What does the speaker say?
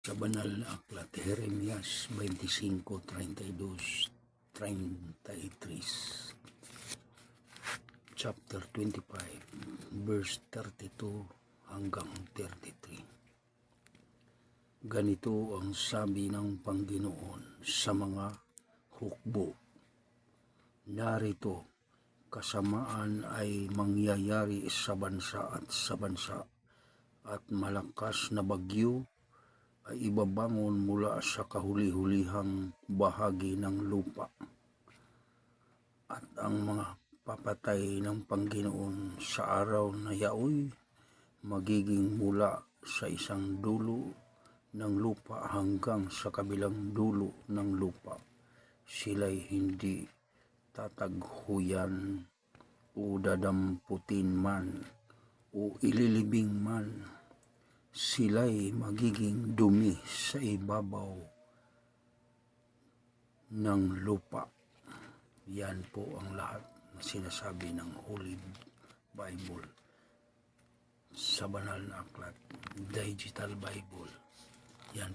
Sa banal na aklat, Jeremias 25, 32, 33. Chapter 25, verse 32 hanggang 33. Ganito ang sabi ng Panginoon sa mga hukbo. Narito, kasamaan ay mangyayari sa bansa at sa bansa at malakas na bagyo ay ibabangon mula sa kahuli-hulihang bahagi ng lupa. At ang mga papatay ng Panginoon sa araw na yaoy magiging mula sa isang dulo ng lupa hanggang sa kabilang dulo ng lupa. Sila'y hindi tataghuyan o dadamputin man o ililibing man sila'y magiging dumi sa ibabaw ng lupa. Yan po ang lahat na sinasabi ng Holy Bible sa banal na aklat, Digital Bible.